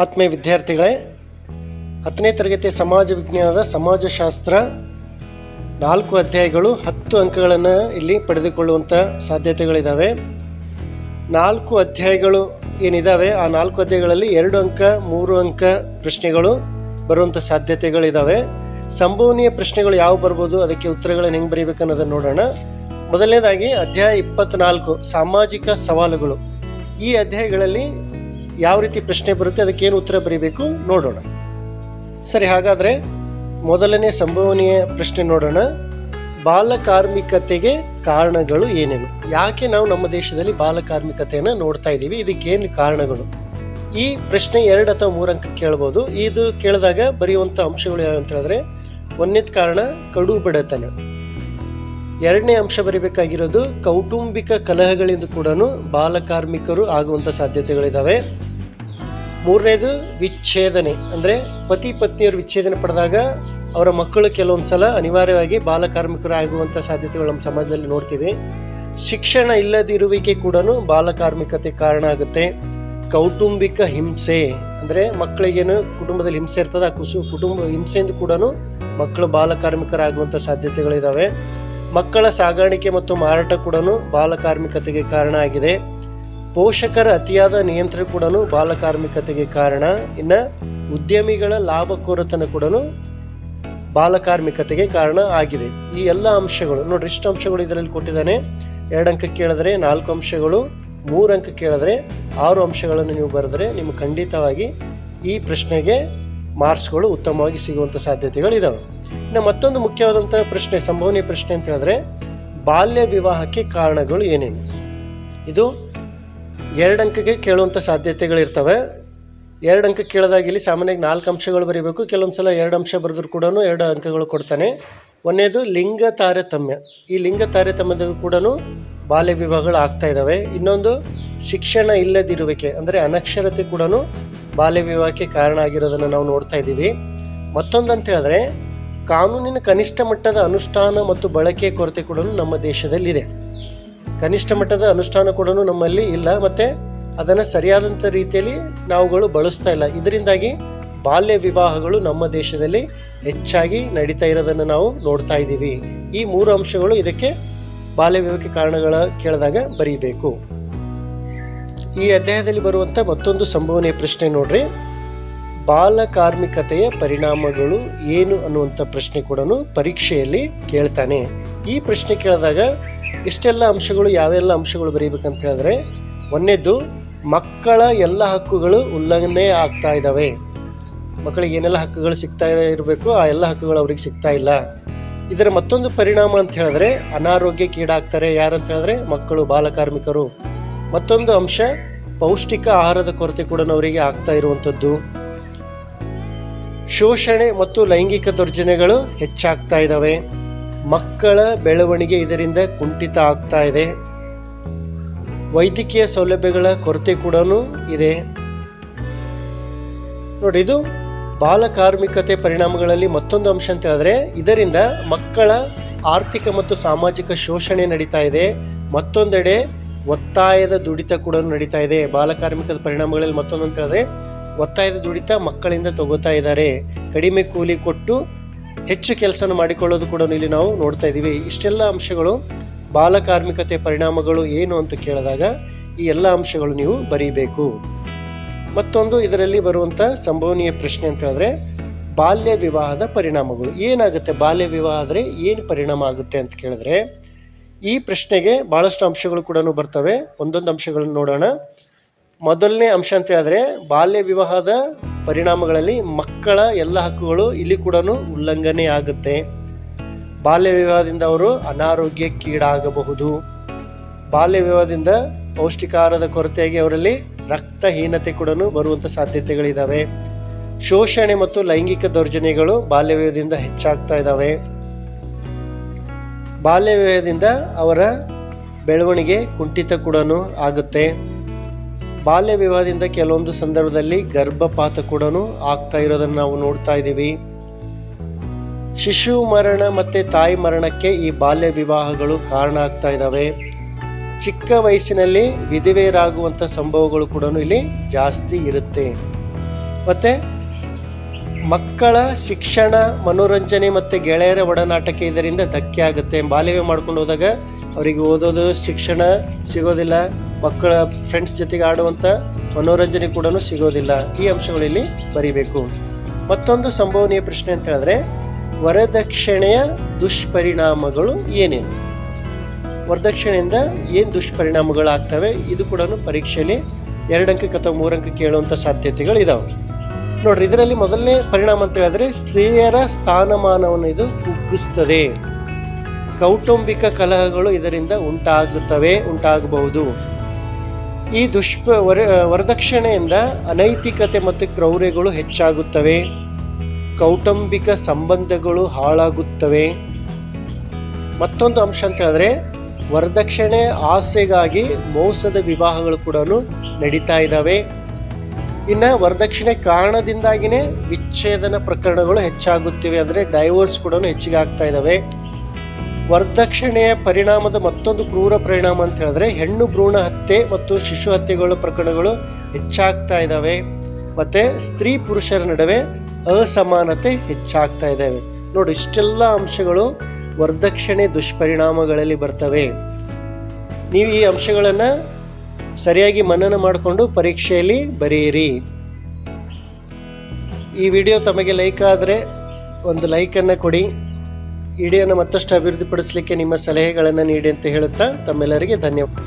ಆತ್ಮೀಯ ವಿದ್ಯಾರ್ಥಿಗಳೇ, ಹತ್ತನೇ ತರಗತಿ ಸಮಾಜ ವಿಜ್ಞಾನದ ಸಮಾಜಶಾಸ್ತ್ರ ನಾಲ್ಕು ಅಧ್ಯಾಯಗಳು ಹತ್ತು ಅಂಕಗಳನ್ನು ಇಲ್ಲಿ ಪಡೆದುಕೊಳ್ಳುವಂಥ ಸಾಧ್ಯತೆಗಳಿದ್ದಾವೆ ನಾಲ್ಕು ಅಧ್ಯಾಯಗಳು ಏನಿದ್ದಾವೆ ಆ ನಾಲ್ಕು ಅಧ್ಯಾಯಗಳಲ್ಲಿ ಎರಡು ಅಂಕ, ಮೂರು ಅಂಕ ಪ್ರಶ್ನೆಗಳು ಬರುವಂಥ ಸಾಧ್ಯತೆಗಳಿದ್ದಾವೆ ಸಂಭವನೀಯ ಪ್ರಶ್ನೆಗಳು ಯಾವ ಬರ್ಬೋದು, ಅದಕ್ಕೆ ಉತ್ತರಗಳನ್ನು ಹೆಂಗೆ ಬರೀಬೇಕು ಅನ್ನೋದನ್ನು ನೋಡೋಣ. ಮೊದಲನೇದಾಗಿ ಅಧ್ಯಾಯ ಇಪ್ಪತ್ನಾಲ್ಕು, ಸಾಮಾಜಿಕ ಸವಾಲುಗಳು. ಈ ಅಧ್ಯಾಯಗಳಲ್ಲಿ ಯಾವ ರೀತಿ ಪ್ರಶ್ನೆ ಬರುತ್ತೆ ಅದಕ್ಕೆ ಏನು ಉತ್ತರ ಬರೀಬೇಕು ನೋಡೋಣ. ಸರಿ, ಹಾಗಾದರೆ ಮೊದಲನೇ ಸಂಭವನೀಯ ಪ್ರಶ್ನೆ ನೋಡೋಣ. ಬಾಲಕಾರ್ಮಿಕತೆಗೆ ಕಾರಣಗಳು ಏನೇನು? ಯಾಕೆ ನಾವು ನಮ್ಮ ದೇಶದಲ್ಲಿ ಬಾಲಕಾರ್ಮಿಕತೆಯನ್ನು ನೋಡ್ತಾ ಇದ್ದೀವಿ? ಇದಕ್ಕೇನು ಕಾರಣಗಳು? ಈ ಪ್ರಶ್ನೆ ಎರಡು ಅಥವಾ ಮೂರು ಅಂಕ ಕೇಳ್ಬೋದು. ಇದು ಕೇಳಿದಾಗ ಬರೆಯುವಂಥ ಅಂಶಗಳು ಯಾವ ಅಂತ ಹೇಳಿದ್ರೆ, ಒಂದನೇದ ಕಾರಣ ಕಡು ಬಡತನ. ಎರಡನೇ ಅಂಶ ಬರೀಬೇಕಾಗಿರೋದು ಕೌಟುಂಬಿಕ ಕಲಹಗಳಿಂದ ಕೂಡ ಬಾಲಕಾರ್ಮಿಕರು ಆಗುವಂಥ ಸಾಧ್ಯತೆಗಳಿದ್ದಾವೆ ಮೂರನೇದು ವಿಚ್ಛೇದನೆ, ಅಂದರೆ ಪತಿ ಪತ್ನಿಯರು ವಿಚ್ಛೇದನೆ ಪಡೆದಾಗ ಅವರ ಮಕ್ಕಳು ಕೆಲವೊಂದು ಸಲ ಅನಿವಾರ್ಯವಾಗಿ ಬಾಲ ಕಾರ್ಮಿಕರು ಆಗುವಂಥ ಸಾಧ್ಯತೆಗಳು ನಮ್ಮ ಸಮಾಜದಲ್ಲಿ ನೋಡ್ತೀವಿ. ಶಿಕ್ಷಣ ಇಲ್ಲದಿರುವಿಕೆ ಕೂಡ ಬಾಲ ಕಾರ್ಮಿಕತೆ ಕಾರಣ ಆಗುತ್ತೆ. ಕೌಟುಂಬಿಕ ಹಿಂಸೆ, ಅಂದರೆ ಮಕ್ಕಳಿಗೇನು ಕುಟುಂಬದಲ್ಲಿ ಹಿಂಸೆ ಇರ್ತದೆ, ಆ ಕುಸು ಕುಟುಂಬ ಹಿಂಸೆಯಿಂದ ಕೂಡ ಮಕ್ಕಳು ಬಾಲಕಾರ್ಮಿಕರಾಗುವಂಥ ಸಾಧ್ಯತೆಗಳಿದ್ದಾವೆ ಮಕ್ಕಳ ಸಾಗಾಣಿಕೆ ಮತ್ತು ಮಾರಾಟ ಕೂಡ ಬಾಲಕಾರ್ಮಿಕತೆಗೆ ಕಾರಣ ಆಗಿದೆ. ಪೋಷಕರ ಅತಿಯಾದ ನಿಯಂತ್ರಣ ಕೂಡ ಬಾಲಕಾರ್ಮಿಕತೆಗೆ ಕಾರಣ. ಇನ್ನು ಉದ್ಯಮಿಗಳ ಲಾಭ ಕೊರತನ ಕೂಡ ಬಾಲಕಾರ್ಮಿಕತೆಗೆ ಕಾರಣ ಆಗಿದೆ. ಈ ಎಲ್ಲ ಅಂಶಗಳು, ನೋಡ್ರಿ ಇಷ್ಟು ಅಂಶಗಳು ಇದರಲ್ಲಿ ಕೊಟ್ಟಿದ್ದಾನೆ. ಎರಡು ಅಂಕ ಕೇಳಿದ್ರೆ ನಾಲ್ಕು ಅಂಶಗಳು, ಮೂರು ಅಂಕ ಕೇಳಿದ್ರೆ ಆರು ಅಂಶಗಳನ್ನು ನೀವು ಬರೆದ್ರೆ ನಿಮ್ಮ ಖಂಡಿತವಾಗಿ ಈ ಪ್ರಶ್ನೆಗೆ ಮಾರ್ಕ್ಸ್ಗಳು ಉತ್ತಮವಾಗಿ ಸಿಗುವಂಥ ಸಾಧ್ಯತೆಗಳಿದ್ದಾವೆ ಇನ್ನು ಮತ್ತೊಂದು ಮುಖ್ಯವಾದಂಥ ಪ್ರಶ್ನೆ, ಸಂಭವನೀಯ ಪ್ರಶ್ನೆ ಅಂತ ಹೇಳಿದ್ರೆ, ಬಾಲ್ಯ ವಿವಾಹಕ್ಕೆ ಕಾರಣಗಳು ಏನೇನು? ಇದು ಎರಡು ಅಂಕಕ್ಕೆ ಕೇಳುವಂಥ ಸಾಧ್ಯತೆಗಳಿರ್ತವೆ. ಎರಡು ಅಂಕ ಕೇಳಿದಾಗ ಇಲ್ಲಿ ಸಾಮಾನ್ಯವಾಗಿ ನಾಲ್ಕು ಅಂಶಗಳು ಬರೀಬೇಕು. ಕೆಲವೊಂದು ಸಲ ಎರಡು ಅಂಶ ಬರೆದ್ರು ಕೂಡ ಎರಡು ಅಂಕಗಳು ಕೊಡ್ತಾನೆ. ಒಂದನೇದು ಲಿಂಗ ತಾರತಮ್ಯ. ಈ ಲಿಂಗ ತಾರತಮ್ಯದಾಗೂ ಕೂಡ ಬಾಲ್ಯ ವಿವಾಹಗಳು ಆಗ್ತಾ ಇದ್ದಾವೆ ಇನ್ನೊಂದು ಶಿಕ್ಷಣ ಇಲ್ಲದಿರುವಿಕೆ, ಅಂದರೆ ಅನಕ್ಷರತೆ ಕೂಡ ಬಾಲ್ಯ ವಿವಾಹಕ್ಕೆ ಕಾರಣ ಆಗಿರೋದನ್ನು ನಾವು ನೋಡ್ತಾ ಇದ್ದೀವಿ. ಮತ್ತೊಂದು ಅಂತ ಹೇಳಿದ್ರೆ, ಕಾನೂನಿನ ಕನಿಷ್ಠ ಮಟ್ಟದ ಅನುಷ್ಠಾನ ಮತ್ತು ಬಳಕೆ ಕೊರತೆ ಕೂಡ ನಮ್ಮ ದೇಶದಲ್ಲಿದೆ. ಕನಿಷ್ಠ ಮಟ್ಟದ ಅನುಷ್ಠಾನ ಕೂಡ ನಮ್ಮಲ್ಲಿ ಇಲ್ಲ, ಮತ್ತು ಅದನ್ನು ಸರಿಯಾದಂಥ ರೀತಿಯಲ್ಲಿ ನಾವುಗಳು ಬಳಸ್ತಾ ಇಲ್ಲ. ಇದರಿಂದಾಗಿ ಬಾಲ್ಯ ವಿವಾಹಗಳು ನಮ್ಮ ದೇಶದಲ್ಲಿ ಹೆಚ್ಚಾಗಿ ನಡೀತಾ ಇರೋದನ್ನು ನಾವು ನೋಡ್ತಾ ಇದ್ದೀವಿ. ಈ ಮೂರು ಅಂಶಗಳು ಇದಕ್ಕೆ ಬಾಲ್ಯ ವಿವಾಹಕ್ಕೆ ಕಾರಣಗಳ ಕೇಳಿದಾಗ ಬರೀಬೇಕು. ಈ ಅಧ್ಯಾಯದಲ್ಲಿ ಬರುವಂಥ ಮತ್ತೊಂದು ಸಂಭವನೀಯ ಪ್ರಶ್ನೆ ನೋಡ್ರಿ. ಬಾಲ ಕಾರ್ಮಿಕತೆಯ ಪರಿಣಾಮಗಳು ಏನು ಅನ್ನುವಂಥ ಪ್ರಶ್ನೆ ಕೂಡ ಪರೀಕ್ಷೆಯಲ್ಲಿ ಕೇಳ್ತಾನೆ. ಈ ಪ್ರಶ್ನೆ ಕೇಳಿದಾಗ ಇಷ್ಟೆಲ್ಲ ಅಂಶಗಳು, ಯಾವೆಲ್ಲ ಅಂಶಗಳು ಬರೀಬೇಕಂತ ಹೇಳಿದ್ರೆ, ಒಂದೇದ್ದು, ಮಕ್ಕಳ ಎಲ್ಲ ಹಕ್ಕುಗಳು ಉಲ್ಲಂಘನೆ ಆಗ್ತಾ ಇದ್ದಾವೆ. ಮಕ್ಕಳಿಗೆ ಏನೆಲ್ಲ ಹಕ್ಕುಗಳು ಸಿಗ್ತಾ ಇರಬೇಕು, ಆ ಎಲ್ಲ ಹಕ್ಕುಗಳು ಅವ್ರಿಗೆ ಸಿಗ್ತಾ ಇಲ್ಲ. ಇದರ ಮತ್ತೊಂದು ಪರಿಣಾಮ ಅಂತ ಹೇಳಿದ್ರೆ ಅನಾರೋಗ್ಯಕ್ಕೀಡಾಗ್ತಾರೆ ಯಾರಂತ ಹೇಳಿದ್ರೆ, ಮಕ್ಕಳು ಬಾಲಕಾರ್ಮಿಕರು ಮತ್ತೊಂದು ಅಂಶ, ಪೌಷ್ಟಿಕ ಆಹಾರದ ಕೊರತೆ ಕೂಡ ಅವರಿಗೆ ಆಗ್ತಾ ಇರುವಂಥದ್ದು. ಶೋಷಣೆ ಮತ್ತು ಲೈಂಗಿಕ ದೌರ್ಜನ್ಯಗಳು ಹೆಚ್ಚಾಗ್ತಾ ಇದ್ದಾವೆ. ಮಕ್ಕಳ ಬೆಳವಣಿಗೆ ಇದರಿಂದ ಕುಂಠಿತ ಆಗ್ತಾ ಇದೆ. ವೈದ್ಯಕೀಯ ಸೌಲಭ್ಯಗಳ ಕೊರತೆ ಕೂಡ ಇದೆ. ನೋಡಿ, ಇದು ಬಾಲಕಾರ್ಮಿಕತೆ ಪರಿಣಾಮಗಳಲ್ಲಿ ಮತ್ತೊಂದು ಅಂಶ ಅಂತ ಹೇಳಿದ್ರೆ, ಇದರಿಂದ ಮಕ್ಕಳ ಆರ್ಥಿಕ ಮತ್ತು ಸಾಮಾಜಿಕ ಶೋಷಣೆ ನಡೀತಾ ಇದೆ. ಮತ್ತೊಂದೆಡೆ ಒತ್ತಾಯದ ದುಡಿತ ಕೂಡ ನಡೀತಾ ಇದೆ. ಬಾಲಕಾರ್ಮಿಕದ ಪರಿಣಾಮಗಳಲ್ಲಿ ಮತ್ತೊಂದು ಅಂತ ಹೇಳಿದ್ರೆ, ಒತ್ತಾಯದ ದುಡಿತ ಮಕ್ಕಳಿಂದ ತಗೋತಾ ಇದ್ದಾರೆ. ಕಡಿಮೆ ಕೂಲಿ ಕೊಟ್ಟು ಹೆಚ್ಚು ಕೆಲಸನ ಮಾಡಿಕೊಳ್ಳೋದು ಕೂಡ ಇಲ್ಲಿ ನಾವು ನೋಡ್ತಾ ಇದ್ದೀವಿ ಇಷ್ಟೆಲ್ಲ ಅಂಶಗಳು ಬಾಲಕಾರ್ಮಿಕತೆ ಪರಿಣಾಮಗಳು ಏನು ಅಂತ ಕೇಳಿದಾಗ ಈ ಎಲ್ಲ ಅಂಶಗಳು ನೀವು ಬರೀಬೇಕು. ಮತ್ತೊಂದು ಇದರಲ್ಲಿ ಬರುವಂಥ ಸಂಭವನೀಯ ಪ್ರಶ್ನೆ ಅಂತ ಹೇಳಿದ್ರೆ, ಬಾಲ್ಯ ವಿವಾಹದ ಪರಿಣಾಮಗಳು. ಏನಾಗುತ್ತೆ ಬಾಲ್ಯ ವಿವಾಹ ಆದರೆ ಏನು ಪರಿಣಾಮ ಆಗುತ್ತೆ ಅಂತ ಕೇಳಿದ್ರೆ, ಈ ಪ್ರಶ್ನೆಗೆ ಭಾಳಷ್ಟು ಅಂಶಗಳು ಕೂಡ ಬರ್ತವೆ. ಒಂದೊಂದು ಅಂಶಗಳನ್ನು ನೋಡೋಣ. ಮೊದಲನೇ ಅಂಶ ಅಂತ ಹೇಳಿದ್ರೆ, ಬಾಲ್ಯ ವಿವಾಹದ ಪರಿಣಾಮಗಳಲ್ಲಿ ಮಕ್ಕಳ ಎಲ್ಲ ಹಕ್ಕುಗಳು ಇಲ್ಲಿ ಕೂಡ ಉಲ್ಲಂಘನೆ ಆಗುತ್ತೆ. ಬಾಲ್ಯ ವಿವಾಹದಿಂದ ಅವರು ಅನಾರೋಗ್ಯಕ್ಕೀಡಾಗಬಹುದು ಬಾಲ್ಯ ವಿವಾಹದಿಂದ ಪೌಷ್ಟಿಕಾರದ ಕೊರತೆಯಾಗಿ ಅವರಲ್ಲಿ ರಕ್ತಹೀನತೆ ಕೂಡ ಬರುವಂಥ ಸಾಧ್ಯತೆಗಳಿದ್ದಾವೆ ಶೋಷಣೆ ಮತ್ತು ಲೈಂಗಿಕ ದೌರ್ಜನ್ಯಗಳು ಬಾಲ್ಯ ವಿವಾಹದಿಂದ ಹೆಚ್ಚಾಗ್ತಾ ಇದ್ದಾವೆ ಬಾಲ್ಯ ವಿವಾಹದಿಂದ ಅವರ ಬೆಳವಣಿಗೆ ಕುಂಠಿತ ಕೂಡ ಆಗುತ್ತೆ. ಬಾಲ್ಯ ವಿವಾಹದಿಂದ ಕೆಲವೊಂದು ಸಂದರ್ಭದಲ್ಲಿ ಗರ್ಭಪಾತ ಕೂಡ ಆಗ್ತಾ ಇರೋದನ್ನು ನಾವು ನೋಡ್ತಾ ಇದ್ದೀವಿ. ಶಿಶು ಮರಣ ಮತ್ತು ತಾಯಿ ಮರಣಕ್ಕೆ ಈ ಬಾಲ್ಯ ವಿವಾಹಗಳು ಕಾರಣ ಆಗ್ತಾ ಇದ್ದಾವೆ. ಚಿಕ್ಕ ವಯಸ್ಸಿನಲ್ಲಿ ವಿಧವೆಯರಾಗುವಂಥ ಸಂಭವಗಳು ಕೂಡ ಇಲ್ಲಿ ಜಾಸ್ತಿ ಇರುತ್ತೆ. ಮತ್ತು ಮಕ್ಕಳ ಶಿಕ್ಷಣ, ಮನೋರಂಜನೆ ಮತ್ತು ಗೆಳೆಯರ ಒಡನಾಟಕ್ಕೆ ಇದರಿಂದ ಧಕ್ಕೆ ಆಗುತ್ತೆ. ಬಾಲ್ಯವೇ ಮಾಡ್ಕೊಂಡು ಹೋದಾಗ ಅವರಿಗೆ ಓದೋದು, ಶಿಕ್ಷಣ ಸಿಗೋದಿಲ್ಲ. ಮಕ್ಕಳ ಫ್ರೆಂಡ್ಸ್ ಜೊತೆಗೆ ಆಡುವಂಥ ಮನೋರಂಜನೆ ಕೂಡ ಸಿಗೋದಿಲ್ಲ. ಈ ಅಂಶಗಳಲ್ಲಿ ಬರೀಬೇಕು. ಮತ್ತೊಂದು ಸಂಭವನೀಯ ಪ್ರಶ್ನೆ ಅಂತ ಹೇಳಿದ್ರೆ, ವರದಕ್ಷಿಣೆಯ ದುಷ್ಪರಿಣಾಮಗಳು ಏನೇನು? ವರದಕ್ಷಿಣೆಯಿಂದ ಏನು ದುಷ್ಪರಿಣಾಮಗಳಾಗ್ತವೆ? ಇದು ಕೂಡ ಪರೀಕ್ಷೆಯಲ್ಲಿ ಎರಡು ಅಂಕಕ್ಕೆ ಅಥವಾ ಮೂರು ಅಂಕ ಕೇಳುವಂಥ ಸಾಧ್ಯತೆಗಳು ಇದಾವೆ. ನೋಡ್ರಿ, ಇದರಲ್ಲಿ ಮೊದಲನೇ ಪರಿಣಾಮ ಅಂತ ಹೇಳಿದ್ರೆ, ಸ್ತ್ರೀಯರ ಸ್ಥಾನಮಾನವನ್ನು ಇದು ಕುಗ್ಗಿಸ್ತದೆ. ಕೌಟುಂಬಿಕ ಕಲಹಗಳು ಇದರಿಂದ ಉಂಟಾಗುತ್ತವೆ, ಉಂಟಾಗಬಹುದು. ಈ ದುಷ್ಪ ವರ ವರದಕ್ಷಿಣೆಯಿಂದ ಅನೈತಿಕತೆ ಮತ್ತು ಕ್ರೌರ್ಯಗಳು ಹೆಚ್ಚಾಗುತ್ತವೆ. ಕೌಟುಂಬಿಕ ಸಂಬಂಧಗಳು ಹಾಳಾಗುತ್ತವೆ. ಮತ್ತೊಂದು ಅಂಶ ಅಂತ ಹೇಳಿದ್ರೆ, ವರದಕ್ಷಿಣೆ ಆಸೆಗಾಗಿ ಮೋಸದ ವಿವಾಹಗಳು ಕೂಡ ನಡೀತಾ ಇದ್ದಾವೆ. ಇನ್ನು ವರದಕ್ಷಿಣೆ ಕಾರಣದಿಂದಾಗಿನೇ ವಿಚ್ಛೇದನ ಪ್ರಕರಣಗಳು ಹೆಚ್ಚಾಗುತ್ತಿವೆ ಅಂದರೆ ಡೈವೋರ್ಸ್ ಕೂಡ ಹೆಚ್ಚಿಗೆ ಆಗ್ತಾ ಇದ್ದಾವೆ. ವರದಕ್ಷಿಣೆಯ ಪರಿಣಾಮದ ಮತ್ತೊಂದು ಕ್ರೂರ ಪರಿಣಾಮ ಅಂತ ಹೇಳಿದ್ರೆ ಹೆಣ್ಣು ಭ್ರೂಣ ಹತ್ಯೆ ಮತ್ತು ಶಿಶು ಹತ್ಯೆಗಳ ಪ್ರಕರಣಗಳು ಹೆಚ್ಚಾಗ್ತಾ ಇದ್ದಾವೆ ಮತ್ತು ಸ್ತ್ರೀ ಪುರುಷರ ನಡುವೆ ಅಸಮಾನತೆ ಹೆಚ್ಚಾಗ್ತಾ ಇದ್ದಾವೆ ನೋಡಿ, ಇಷ್ಟೆಲ್ಲ ಅಂಶಗಳು ವರದಕ್ಷಿಣೆ ದುಷ್ಪರಿಣಾಮಗಳಲ್ಲಿ ಬರ್ತವೆ. ನೀವು ಈ ಅಂಶಗಳನ್ನು ಸರಿಯಾಗಿ ಮನನ ಮಾಡಿಕೊಂಡು ಪರೀಕ್ಷೆಯಲ್ಲಿ ಬರೆಯಿರಿ. ಈ ವಿಡಿಯೋ ತಮಗೆ ಲೈಕ್ ಆದರೆ ಒಂದು ಲೈಕನ್ನು ಕೊಡಿ. ವಿಡಿಯೋನ ಮತ್ತಷ್ಟು ಅಭಿವೃದ್ಧಿಪಡಿಸಲಿಕ್ಕೆ ನಿಮ್ಮ ಸಲಹೆಗಳನ್ನು ನೀಡಿ ಅಂತ ಹೇಳುತ್ತಾ ತಮ್ಮೆಲ್ಲರಿಗೆ ಧನ್ಯವಾದ.